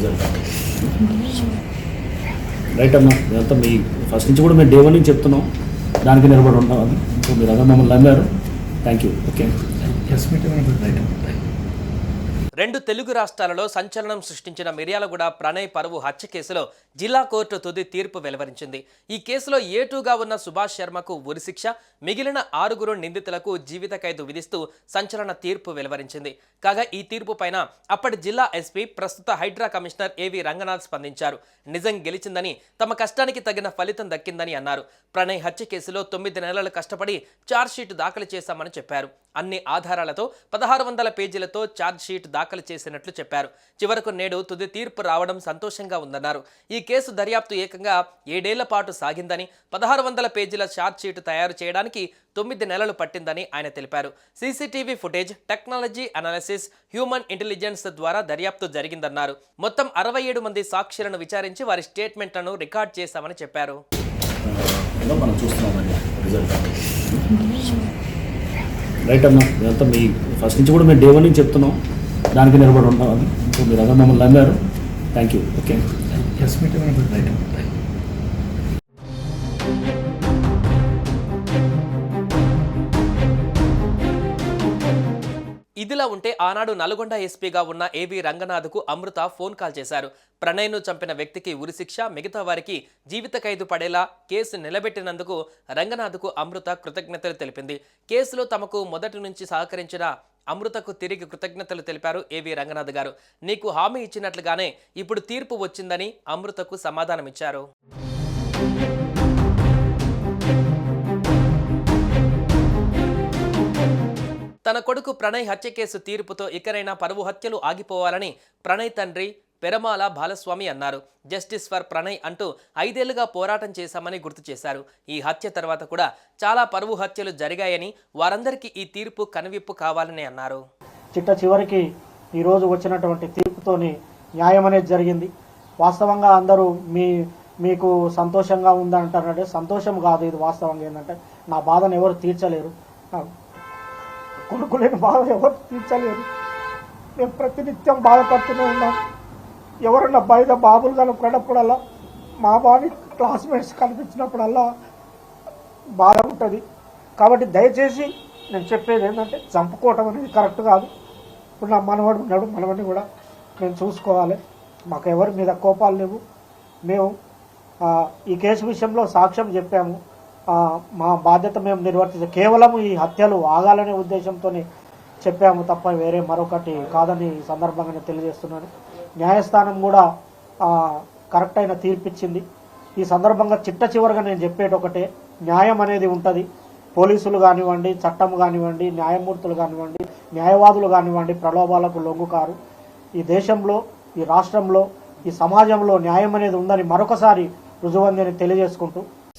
Result right అమ్మా ఇదంతా మీ first నుంచి కూడా మేము డే వన్ నుంచి చెప్తున్నాం. దానికి నిలబడి ఉంటామని సో మీరు అదే మమ్మల్ని నమ్మారు. Thank you okay yes meeting right రెండు తెలుగు రాష్ట్రాలలో సంచలనం సృష్టించిన మిర్యాలగూడ ప్రణయ్ పరువు హత్య కేసులో జిల్లా కోర్టు తుది తీర్పు వెలువరించింది. ఈ కేసులో ఏటూగా ఉన్న సుభాష్ శర్మకు ఉరిశిక్ష మిగిలిన ఆరుగురు నిందితులకు జీవిత ఖైదు విధిస్తూ సంచలన తీర్పు వెలువరించింది. కాగా ఈ తీర్పు పైన అప్పటి జిల్లా ఎస్పీ ప్రస్తుత హైడ్రా కమిషనర్ ఏవి రంగనాథ్ స్పందించారు. నిజం గెలిచిందని తమ కష్టానికి తగిన ఫలితం దక్కిందని అన్నారు. ప్రణయ్ హత్య కేసులో తొమ్మిది నెలలు కష్టపడి ఛార్జ్షీట్ దాఖలు చేశామని చెప్పారు. అన్ని ఆధారాలతో పదహారు వందల పేజీలతో ఛార్జ్షీట్ దాఖలు చేసినట్లు చెప్పారు. చివరకు నేడు తుది తీర్పు రావడం సంతోషంగా ఉందన్నారు. ఈ కేసు దర్యాప్తు ఏకంగా ఏడేళ్ళ పాటు సాగిందని పదహారు వందల పేజీల ఛార్జ్షీట్ తయారు చేయడానికి తొమ్మిది నెలలు పట్టిందని ఆయన తెలిపారు. CCTV footage technology analysis human intelligence ద్వారా దర్యాప్తు జరిగిందన్నారు. మొత్తం అరవై ఏడు మంది సాక్షులను విచారించి వారి స్టేట్మెంట్లను రికార్డ్ చేశామని చెప్పారు. మనం రిజల్ట్. రైట్ అమ్మా. ఇదంతా మీ ఫస్ట్ నుంచి కూడా మేము డే వన్ నుంచి చెప్తున్నాం. దానికి నిలబడి ఉంటామని సో మీరు అదే మమ్మల్ని నమ్మారు. థ్యాంక్ యూ ఓకే రైట్ ఇదిలా ఉంటే ఆనాడు నల్గొండ ఎస్పీగా ఉన్న ఏవి రంగనాథ్కు అమృత ఫోన్ కాల్ చేశారు. ప్రణయ్ను చంపిన వ్యక్తికి ఉరిశిక్ష మిగతా వారికి జీవిత ఖైదు పడేలా కేసు నిలబెట్టినందుకు రంగనాథ్కు అమృత కృతజ్ఞతలు తెలిపింది. కేసులో తమకు మొదటి నుంచి సహకరించిన అమృతకు తిరిగి కృతజ్ఞతలు తెలిపారు ఏవి రంగనాథ్ గారు. నీకు హామీ ఇచ్చినట్లుగానే ఇప్పుడు తీర్పు వచ్చిందని అమృతకు సమాధానమిచ్చారు. తన కొడుకు ప్రణయ్ హత్య కేసు తీర్పుతో ఇకరైనా పరువు హత్యలు ఆగిపోవాలని ప్రణయ్ తండ్రి పెరమాల బాలస్వామి అన్నారు. జస్టిస్ ఫర్ ప్రణయ్ అంటూ ఐదేళ్ళుగా పోరాటం చేశామని గుర్తు చేశారు. ఈ హత్య తర్వాత కూడా చాలా పరువు హత్యలు జరిగాయని వారందరికీ ఈ తీర్పు కనువిప్పు కావాలని అన్నారు. చిట్ట చివరికి ఈరోజు వచ్చినటువంటి తీర్పుతోని న్యాయం అనేది జరిగింది. వాస్తవంగా అందరూ మీ మీకు సంతోషంగా ఉందంటారంటే సంతోషం కాదు ఇది వాస్తవంగా ఏంటంటే నా బాధను ఎవరు తీర్చలేరు. కొనుక్కులేని బాధ ఎవరు తీర్చలేరు. మేము ప్రతినిత్యం బాధపడుతూనే ఉన్నాం. ఎవరన్నా బయట బాబులు కనుక్కున్నప్పుడల్లా మా బావి క్లాస్మేట్స్ కనిపించినప్పుడల్లా బాధ ఉంటుంది. కాబట్టి దయచేసి నేను చెప్పేది ఏంటంటే చంపుకోవటం అనేది కరెక్ట్ కాదు. ఇప్పుడు నా మనవడు ఉన్నాడు మనవడిని కూడా మేము చూసుకోవాలి. మాకు ఎవరి మీద కోపాలు లేవు. మేము ఈ కేసు విషయంలో సాక్ష్యం చెప్పాము. మా బాధ్యత మేము నిర్వర్తించాం కేవలం ఈ హత్యలు ఆగాలనే ఉద్దేశంతోనే చెప్పాము తప్ప వేరే మరొకటి కాదని ఈ సందర్భంగా నేను తెలియజేస్తున్నాను. న్యాయస్థానం కూడా కరెక్ట్ అయిన తీర్పిచ్చింది. ఈ సందర్భంగా చిట్ట చివరిగా నేను చెప్పేది ఒకటే న్యాయం అనేది ఉంటుంది. పోలీసులు కానివ్వండి చట్టం కానివ్వండి న్యాయమూర్తులు కానివ్వండి న్యాయవాదులు కానివ్వండి ప్రలోభాలకు లొంగుకారు. ఈ దేశంలో ఈ రాష్ట్రంలో ఈ సమాజంలో న్యాయం అనేది ఉందని మరొకసారి రుజువందని తెలియజేసుకుంటూ